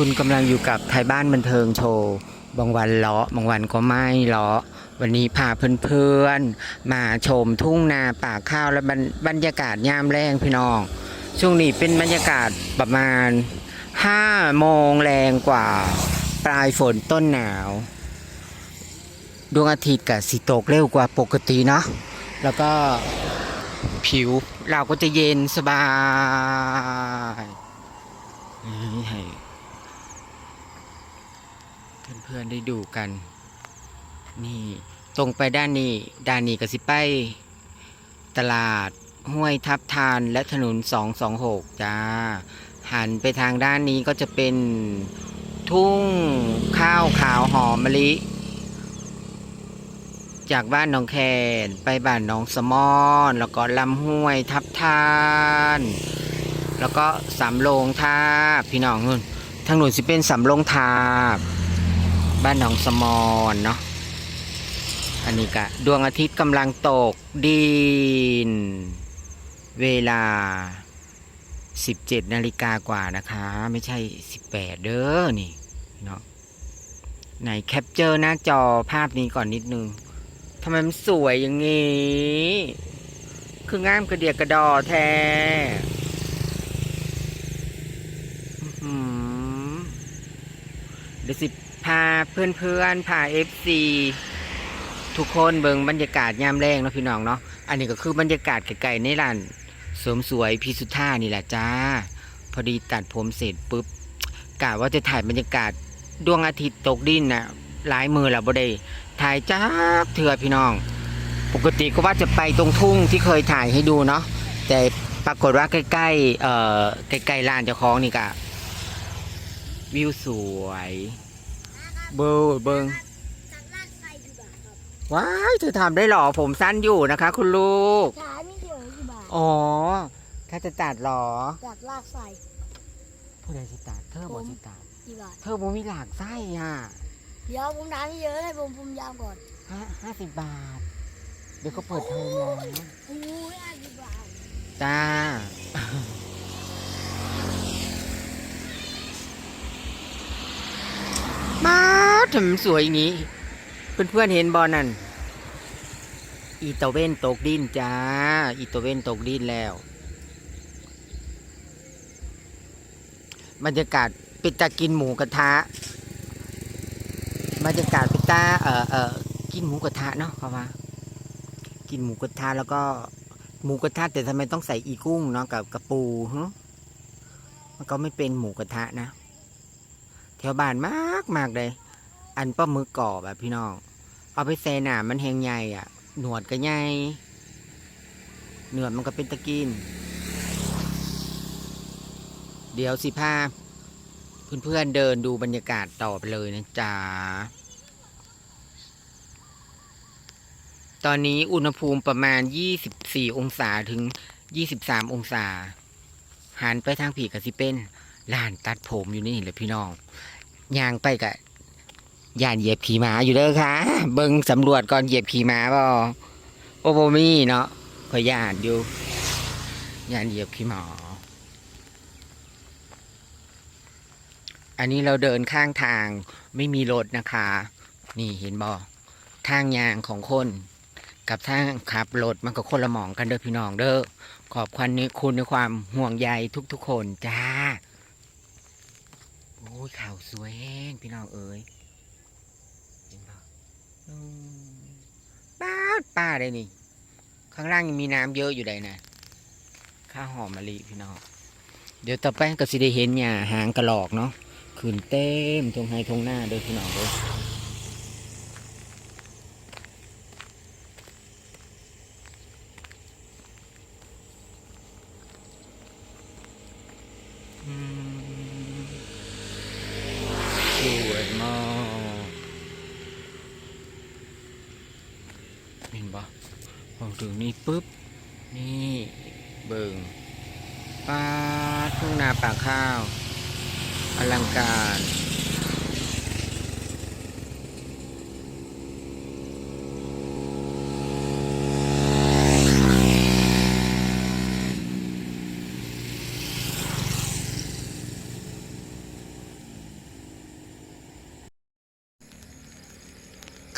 คุณกำลังอยู่กับไทยบ้านบันเทิงโชว์ บางวันเลาะ บางวันก็ไม่เลาะ วันนี้พาเพื่อนๆ มาชมทุ่งนาป่าข้าวและบรรบรรยากาศยามแรงพี่น้อง ช่วงนี้เป็นบรรยากาศประมาณ 5 โมงแรงกว่า ปลายฝนต้นหนาว ดวงอาทิตย์กับสีตกเร็วกว่าปกติเนาะ แล้วก็ผิวเราก็จะเย็นสบาย พื่อนๆได้ดูกัน นี่ตรงไปด้านนี้ ด้านนี้ก็สิไป ตลาดห้วยทับทานและถนน 226 จ้า หันไปทางด้านนี้ก็จะเป็นทุ่งข้าวขาวหอมมะลิ จากบ้านหนองแคนไปบ้านหนองสมอนแล้วก็ลำห้วยทับทาน แล้วก็สำโรงทาพี่น้องนู่นทางหนุนสิเป็นสำโรงทาบ บ้านหนองสมอนเนาะอันนี้กะดวงอาทิตย์กำลังตกดิน เวลา 17 นาฬิกากว่านะคะ ไม่ใช่ 18 เด้อนี่เนาะไหนแคปเจอร์หน้าจอภาพนี้ก่อนนิดนึงทำไมมันสวยอย่างงี้ คืองามกระเดียกกระดอแท้อื้อหือเดี๋ยวสิ พาเพื่อนเพื่อนๆพาเอฟซีทุกคนเบิงบรรยากาศยามแรงเนาะพี่น้องเนาะอันนี้ก็คือบรรยากาศไกลๆในร้านเสริมสวยพีสุท่านี่แหละจ้า พอดีตัดผมเสร็จปุ๊บกะว่าจะถ่ายบรรยากาศดวงอาทิตย์ตกดินน่ะหลายมือแล้วบ่ได้ถ่ายจ้าเถื่อพี่น้อง ปกติก็ว่าจะไปตรงทุ่งที่เคยถ่ายให้ดูเนาะแต่ปรากฏว่าใกล้ๆเอ่อใกล้ๆลานเจ้าของนี่กะวิวสวย เบิร์เบิงจากลากไฟดีกว่าครับว้ายเธอทำได้หรอผมสั้นอยู่นะคะ คุณลูก ขาไม่เกี่ยวกี่บาทอ๋อ ถ้าจะตัดหรอ จากลากไฟ ผู้ใดจะตัดเธอบอกจะตัดกี่บาทเธอบ่มีหลากไส้อะเดี๋ยวผมน้ำไม่เยอะให้ผมผมยาวก่อนห้าห้าสิบบาท เดี๋ยวก็เปิดเทอมแล้วโอ้ยห้าสิบบาทจ้า มา ทำไมสวยอย่างนี้ เพื่อนๆเห็นบอลนั่น อีตะเว้นตกดินจ้า อีตะเว้นตกดินแล้ว บรรยากาศปิตากินหมูกระทะ บรรยากาศปิตาเอ่อเอ่อกินหมูกระทะเนาะเขาว่ากินหมูกระทะแล้วก็หมูกระทะแต่ทำไมต้องใส่อีกุ้งเนาะกับกระปูฮะมันก็ไม่เป็นหมูกระทะนะ แถวบ้านมากมากเลย อันป้ามือกรอบอะพี่น้อง เอาไปใส่หนามันแหงใหญ่อะหนวดก็ใหญ่หนวดมันก็เป็นตะกิน เดี๋ยวสิพาเพื่อนๆเดินดูบรรยากาศต่อไปเลยนะจ๊ะ ตอนนี้อุณหภูมิประมาณ 24 องศาถึง 23 องศา หันไปทางผีกับสิเป็นลานตัดผมอยู่นี่แหละพี่น้องยางไปกับ ย่านเหยียบขี่ม้าอยู่เด้อค่ะ เบิงสำรวจก่อนเหยียบขี่ม้าบ่โอโบมี่เนาะขอยย่านอยู่ย่านเหยียบขี่หมออันนี้เราเดินข้างทางไม่มีรถนะคะ นี่เห็นบ่ทางยางของคน กับทางขับรถมันก็คนละหมองกันเด้อพี่น้องเด้อขอบคุณในคุณในความห่วงใยทุกๆคนจ้าโอ้ยข่าวสวยแห้งพี่น้องเอ๋ย ป้าป้าได้นี่ ข้างล่างยังมีน้ำเยอะอยู่เลยนะ ข้าหอมมะลิพี่น้อง เดี๋ยวต่อไปก็สิได้เห็นเนี่ยหางกระหลอกเนาะขึ้นเต็มทงไฮทงหน้าเด้อพี่น้องเด้อมสวยมากเห็นปะ พอถึงนี่ปุ๊บ นี่เบิงป้าทุ่งนาป่าข้าว อลังการ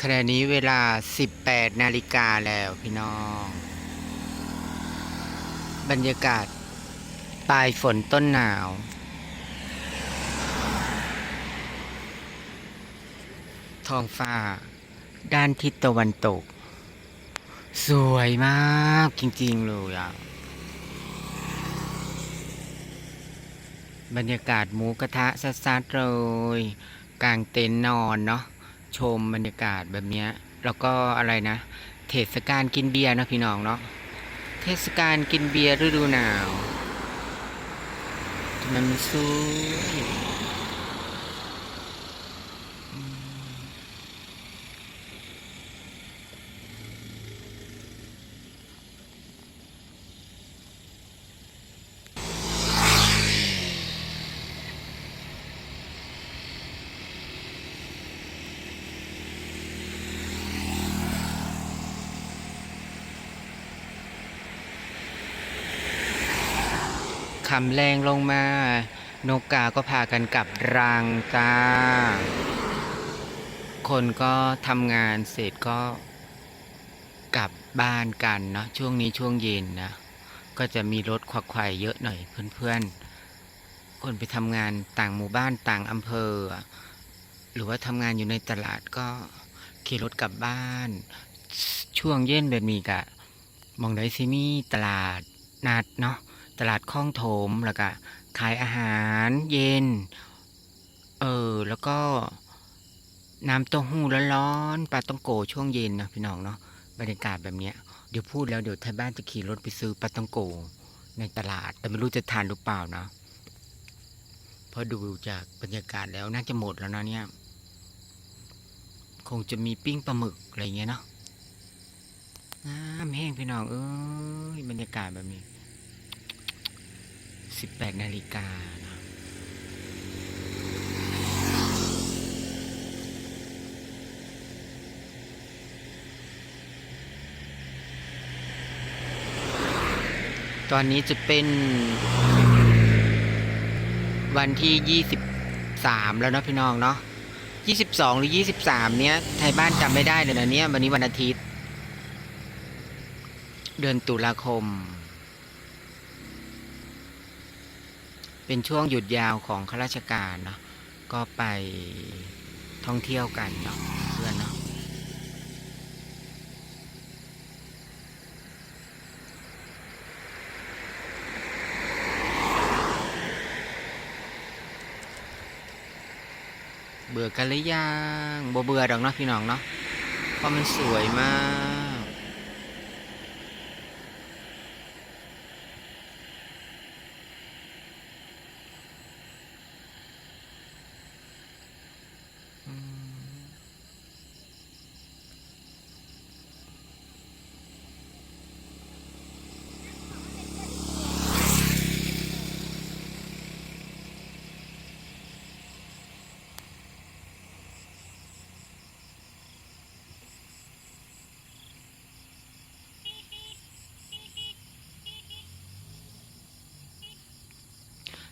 ข ณะนี้เวลา 18 นาฬิกาแล้วพี่น้อง บรรยากาศ ปลายฝนต้นหนาว ท้องฟ้า ด้านทิศตะวันตก สวยมากจริงๆเลยอะ บรรยากาศหมูกระทะซัดๆเลย กลางเต็นท์นอนเนาะ ชมบรรยากาศแบบนี้แล้วก็อะไรนะ เทศกาลกินเบียร์นะพี่น้องเนาะเทศกาลกินเบียร์ฤดูหนาวทำไมมันสวย คำแรงลงมา นกกาก็พากันกลับรังจ้าคนก็ทำงานเสร็จก็กลับบ้านกันเนาะช่วงนี้ช่วงเย็นนะ ก็จะมีรถควักไขว่เยอะหน่อยเพื่อนๆ คนไปทำงานต่างหมู่บ้านต่างอำเภอ หรือว่าทำงานอยู่ในตลาดก็ขี่รถกลับบ้าน ช่วงเย็นแบบนี้กะมองได้ซิมีตลาดนัดเนาะ ตลาดคลองโถมแล้วก็ขายอาหารเย็น เออ แล้วก็น้ำเต้าหู้ร้อนๆปลาต้องโกช่วงเย็นนะพี่น้องเนาะบรรยากาศแบบเนี้ยเดี๋ยวพูดแล้วเดี๋ยวไทยบ้านจะขี่รถไปซื้อปลาต้องโกในตลาด แต่ไม่รู้จะทานหรือเปล่านะเพราะดูจากบรรยากาศแล้วน่าจะหมดแล้วนะเนี่ย คงจะมีปิ้งปลาหมึกอะไรเงี้ยเนาะน้ำแห้งพี่น้องเอ้ยบรรยากาศแบบนี้ สิบแปดนาฬิกานะตอนนี้จะเป็นวันที่ยี่สิบสามแล้วเนาะพี่น้องเนาะยี่สิบสองหรือยี่สิบสามเนี้ยไทยบ้านจำไม่ได้เลยนะเนี่ยวันนี้วันอาทิตย์ เดือนตุลาคม เป็นช่วงหยุดยาวของข้าราชการเนาะก็ไปท่องเที่ยวกันเนาะเพื่อนเนาะเบื่อกันหรือยังบ่เบื่อดอกเนาะพี่น้องเนาะเพราะมันสวยมาก อืม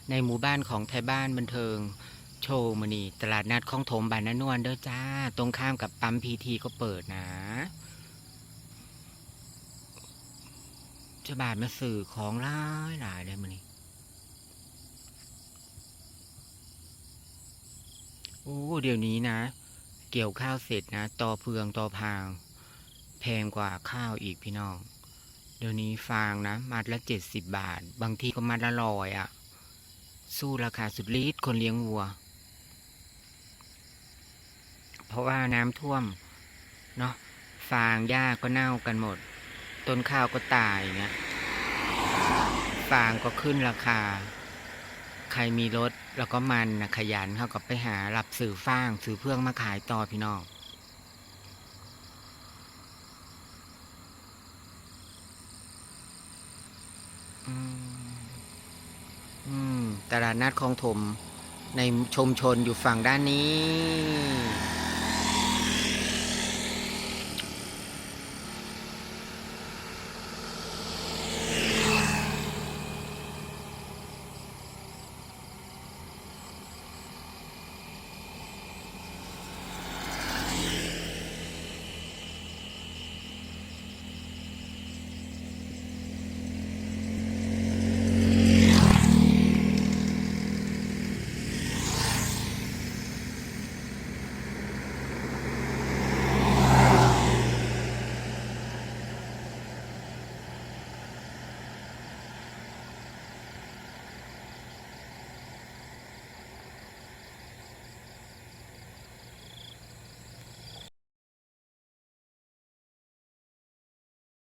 ในหมู่บ้านของไทยบ้านบันเทิง ชว์มานี่ตลาดนัดคลองถมบานนนวลเด้อจ้า ตรงข้ามกับปั๊มพีทีก็เปิดนะจะบาทมาสื่อของหลายหลายเลยมานี่โอ้เดี๋ยวนี้นะ เกี่ยวข้าวเสร็จนะต่อเพืองต่อพาง แพงกว่าข้าวอีกพี่น้อง เดี๋ยวนี้ฟางนะ มัดละเจ็ดสิบบาท บางทีก็มัดละร้อยอะ่ะสู้ราคาสุดฤทธิ์คนเลี้ยงวัว ราะว่าน้ำท่วมเนาะฟางหญ้าก็เน่ากันหมด ต้นข้าวก็ตายเงี้ยฟางก็ขึ้นราคา ใครมีรถแล้วก็มันนะขยันเขาก็ไปหารับสื่อฟางสื่อเพื่องมาขายต่อพี่น้องอืมอืมตลาดนัดคลองถมในชมชนอยู่ฝั่งด้านนี้